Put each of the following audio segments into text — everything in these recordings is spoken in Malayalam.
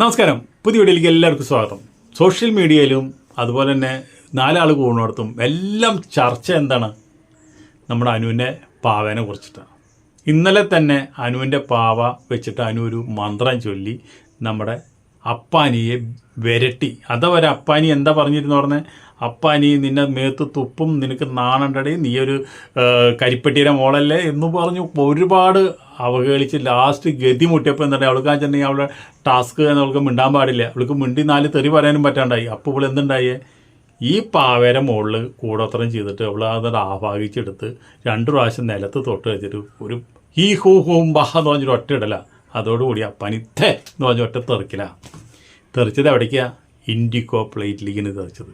നമസ്കാരം. പുതിയ വീഡിയോയിലേക്ക് എല്ലാവർക്കും സ്വാഗതം. സോഷ്യൽ മീഡിയയിലും അതുപോലെ തന്നെ നാലാൾ കൂടുന്നിടത്തും എല്ലാം ചർച്ച എന്താണ്? നമ്മുടെ അനുവിന്റെ പാവേനെ കുറിച്ചിട്ടാണ്. ഇന്നലെ തന്നെ അനുവിന്റെ പാവ വെച്ചിട്ട് അനു ഒരു മന്ത്രം ചൊല്ലി നമ്മുടെ അപ്പാനിയെ വിരട്ടി. അതവരെ അപ്പാനി എന്താ പറഞ്ഞിരുന്നു പറഞ്ഞേ? അപ്പാനി നിന്നെ മേത്ത് തുപ്പും നിനക്ക് നാണണ്ടടി നീ ഒരു കരിപ്പെട്ടിയുടെ മോളല്ലേ എന്ന് പറഞ്ഞു ഒരുപാട് അവഹേളിച്ച് ലാസ്റ്റ് ഗതി മുട്ടിയപ്പോൾ എന്താ അവൾക്ക് വെച്ചിട്ടുണ്ടെങ്കിൽ അവളുടെ ടാസ്ക് എന്ന് അവൾക്ക് മിണ്ടാൻ പാടില്ല. അവൾക്ക് മിണ്ടി നാല് തെറി പറയാനും പറ്റാണ്ടായി. അപ്പോൾ ഇവിടെ എന്തുണ്ടായേ? ഈ പാവേര മുകളിൽ കൂടോത്രം ചെയ്തിട്ട് അവൾ അതൊരു ആഭാഗിച്ചെടുത്ത് രണ്ട് പ്രാവശ്യം നിലത്ത് തൊട്ട് വെച്ചിട്ട് ഒരു ഹീ ഹൂ ഹൂം ബഹ എന്ന് പറഞ്ഞൊരു ഒറ്റ ഇടല. അതോടുകൂടി അപ്പാനി തേ എന്ന് പറഞ്ഞ ഒറ്റ തെറിക്കില്ല തെറിച്ചത് എവിടേക്കാ? ഇൻഡിക്കോ പ്ലേറ്റിലേക്കാണ് തെറിച്ചത്.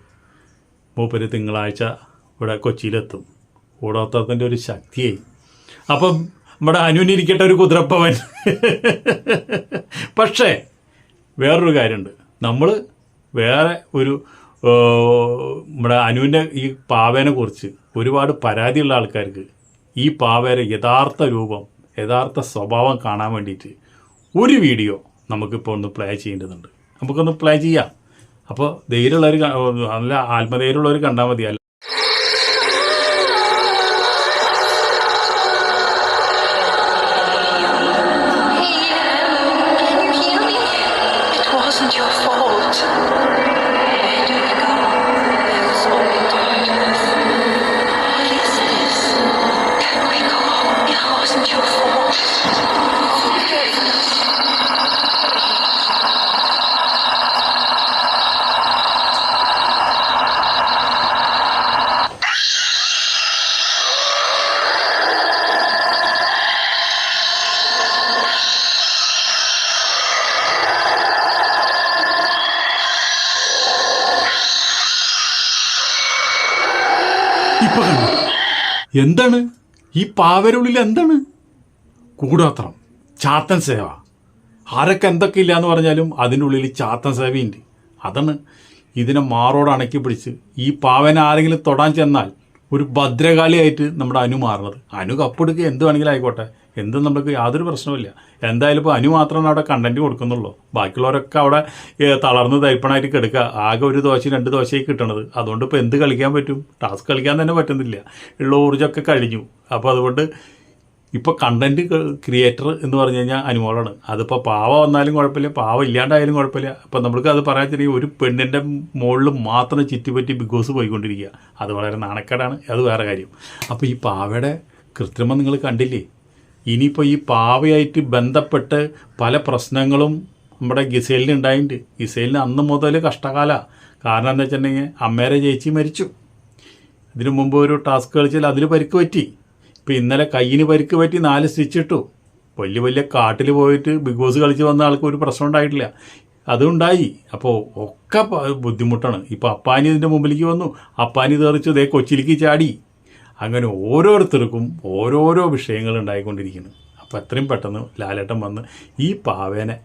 മൂപ്പര് തിങ്കളാഴ്ച ഇവിടെ കൊച്ചിയിലെത്തും. കൂടോത്രത്തിന്റെ ഒരു ശക്തിയായി. അപ്പം നമ്മുടെ അനുവിനിരിക്കട്ടെ ഒരു കുതിരപ്പവൻ. പക്ഷേ വേറൊരു കാര്യമുണ്ട്. നമ്മൾ വേറെ ഒരു നമ്മുടെ അനുവിന്റെ ഈ പാവേനെ കുറിച്ച് ഒരുപാട് പരാതിയുള്ള ആൾക്കാർക്ക് ഈ പാവേരെ യഥാർത്ഥ രൂപം യഥാർത്ഥ സ്വഭാവം കാണാൻ വേണ്ടിയിട്ട് ഒരു വീഡിയോ നമുക്കിപ്പോൾ ഒന്ന് പ്ലേ ചെയ്യേണ്ടതുണ്ട്. നമുക്കൊന്ന് പ്ലേ ചെയ്യാം. അപ്പോൾ ധൈര്യമുള്ളവർ നല്ല ആത്മധൈര്യമുള്ളവർ കണ്ടാൽ മതി എന്താണ്? ഈ പാവരുള്ളിൽ എന്താണ്? കൂടാത്രം ചാത്തൻ സേവ. ആരൊക്കെ എന്തൊക്കെ ഇല്ല എന്ന് പറഞ്ഞാലും അതിനുള്ളിൽ ചാത്തൻ സേവയുണ്ട്. അതാണ് ഇതിനെ മാറോട് അണക്കി പിടിച്ച് ഈ പാവനെ ആരെങ്കിലും തൊടാൻ ചെന്നാൽ ഒരു ഭദ്രകാളിയായിട്ട് നമ്മുടെ അനു മാറുന്നത്. അനു കപ്പെടുക്കുക എന്ത് വേണമെങ്കിലും ആയിക്കോട്ടെ. എന്തും നമുക്ക് യാതൊരു പ്രശ്നവുമില്ല എന്തായാലും ഇപ്പോൾ അനു മാത്രമാണ് അവിടെ കണ്ടന്റ് കൊടുക്കുന്നുള്ളൂ. ബാക്കിയുള്ളവരൊക്കെ അവിടെ തളർന്ന് തയ്പ്പണായിട്ട് കിടക്കുക ആകെ ഒരു ദോശ രണ്ട് ദോശയായി കിട്ടണത്. അതുകൊണ്ട് ഇപ്പോൾ എന്ത് കളിക്കാൻ പറ്റും? ടാസ്ക് കളിക്കാൻ തന്നെ പറ്റുന്നില്ല. ഉള്ള ഊർജമൊക്കെ കഴിഞ്ഞു. അപ്പോൾ അതുകൊണ്ട് ഇപ്പോൾ കണ്ടന്റ് ക്രിയേറ്റർ എന്ന് പറഞ്ഞു കഴിഞ്ഞാൽ അനുമോളാണ്. അതിപ്പോൾ പാവ വന്നാലും കുഴപ്പമില്ല. പാവ ഇല്ലാണ്ടായാലും കുഴപ്പമില്ല. അപ്പോൾ നമുക്ക് അത് പറയാൻ ചെറിയ ഒരു പെണ്ണിന്റെ മുകളിൽ മാത്രം ചുറ്റിപ്പറ്റി ബിഗ് ബോസ് പോയിക്കൊണ്ടിരിക്കുക. അത് വളരെ നാണക്കേടാണ്. അത് വേറെ കാര്യം. അപ്പോൾ ഈ പാവയുടെ കൃത്രിമം നിങ്ങൾ കണ്ടില്ലേ? ഇനിയിപ്പോൾ ഈ പാവയായിട്ട് ബന്ധപ്പെട്ട് പല പ്രശ്നങ്ങളും നമ്മുടെ ഗിസേലിന് ഉണ്ടായിട്ടുണ്ട് ഗിസേലിന് അന്ന് മുതൽ കഷ്ടകാല. കാരണം എന്താ വെച്ചിട്ടുണ്ടെങ്കിൽ അമ്മേരെ ചേച്ചി മരിച്ചു. ഇതിനു മുമ്പ് ഒരു ടാസ്ക് കളിച്ചാൽ അതിൽ പരിക്ക് പറ്റി. ഇപ്പം ഇന്നലെ കയ്യിന് പരിക്ക് പറ്റി നാല് സ്റ്റിച്ച് ഇട്ടു. വലിയ വലിയ കാട്ടിൽ പോയിട്ട് ബിഗ് ബോസ് കളിച്ച് വന്ന ആൾക്ക് ഒരു പ്രശ്നം ഉണ്ടായിട്ടില്ല. അതുണ്ടായി അപ്പോൾ ഒക്കെ ബുദ്ധിമുട്ടാണ്. ഇപ്പോൾ അപ്പാനി ഇതിന്റെ മുമ്പിലേക്ക് വന്നു. അപ്പാനി തെറിച്ചു ദേ കൊച്ചിയിലേക്ക് ചാടി. അങ്ങനെ ഓരോരുത്തർക്കും ഓരോരോ വിഷയങ്ങൾ ഉണ്ടായിക്കൊണ്ടിരിക്കുന്നു. അപ്പോൾ എത്രയും പെട്ടെന്ന് ലാലേട്ടൻ വന്ന് ഈ പാവേനെ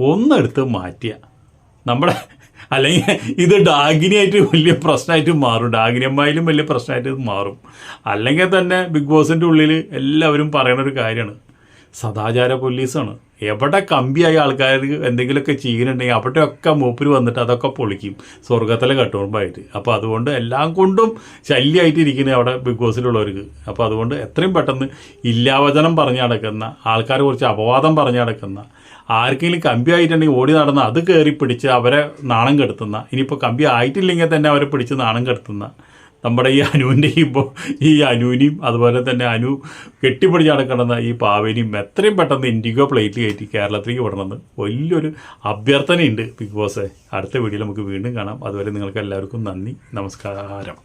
ഒന്നെടുത്ത് മാറ്റിയ. നമ്മുടെ അല്ലെങ്കിൽ ഇത് ഡാഗിനിയായിട്ട് വലിയ പ്രശ്നമായിട്ട് മാറും. ഡാഗിനിയമ്മായാലും വലിയ പ്രശ്നമായിട്ട് മാറും. അല്ലെങ്കിൽ തന്നെ ബിഗ് ബോസിന്റെ ഉള്ളിൽ എല്ലാവരും പറയുന്ന ഒരു കാര്യമാണ്. സദാചാര പോലീസാണ്. എവിടെ കമ്പിയായ ആൾക്കാർ എന്തെങ്കിലുമൊക്കെ ചെയ്യുന്നുണ്ടെങ്കിൽ അവിടെയൊക്കെ മൂപ്പര് വന്നിട്ട് അതൊക്കെ പൊളിക്കും. സ്വർഗത്തിലെ കട്ടുകൊമ്പായിട്ട് അപ്പോൾ അതുകൊണ്ട് എല്ലാം കൊണ്ടും ശല്യമായിട്ട് ഇരിക്കുന്നത് അവിടെ ബിഗ് ബോസിലുള്ളവർക്ക്. അപ്പോൾ അതുകൊണ്ട് എത്രയും പെട്ടെന്ന് ഇല്ലാവചനം പറഞ്ഞു നടക്കുന്ന ആൾക്കാരെ കുറിച്ച് അപവാദം പറഞ്ഞു നടക്കുന്ന ആർക്കെങ്കിലും കമ്പി ആയിട്ടുണ്ടെങ്കിൽ ഓടി നടന്ന് അത് കയറി പിടിച്ച് അവരെ നാണം കെടുത്തുന്ന ഇനിയിപ്പോൾ കമ്പി ആയിട്ടില്ലെങ്കിൽ തന്നെ അവരെ പിടിച്ച് നാണം കെടുത്തുന്ന നമ്മുടെ ഈ അനുവിന്റെ ഇപ്പോൾ ഈ അനുവിനെയും അതുപോലെ തന്നെ അനു കെട്ടിപ്പിടിച്ച് നടക്കണമെന്ന ഈ പാവേനെയും എത്രയും പെട്ടെന്ന് ഇൻഡിഗോ പ്ലേറ്റ് കയറ്റി കേരളത്തിലേക്ക് വിടണമെന്ന് വലിയൊരു അഭ്യർത്ഥനയുണ്ട് ബിഗ് ബോസ് അടുത്ത വീഡിയോയിൽ നമുക്ക് വീണ്ടും കാണാം. അതുവരെ നിങ്ങൾക്ക് എല്ലാവർക്കും നന്ദി നമസ്കാരം.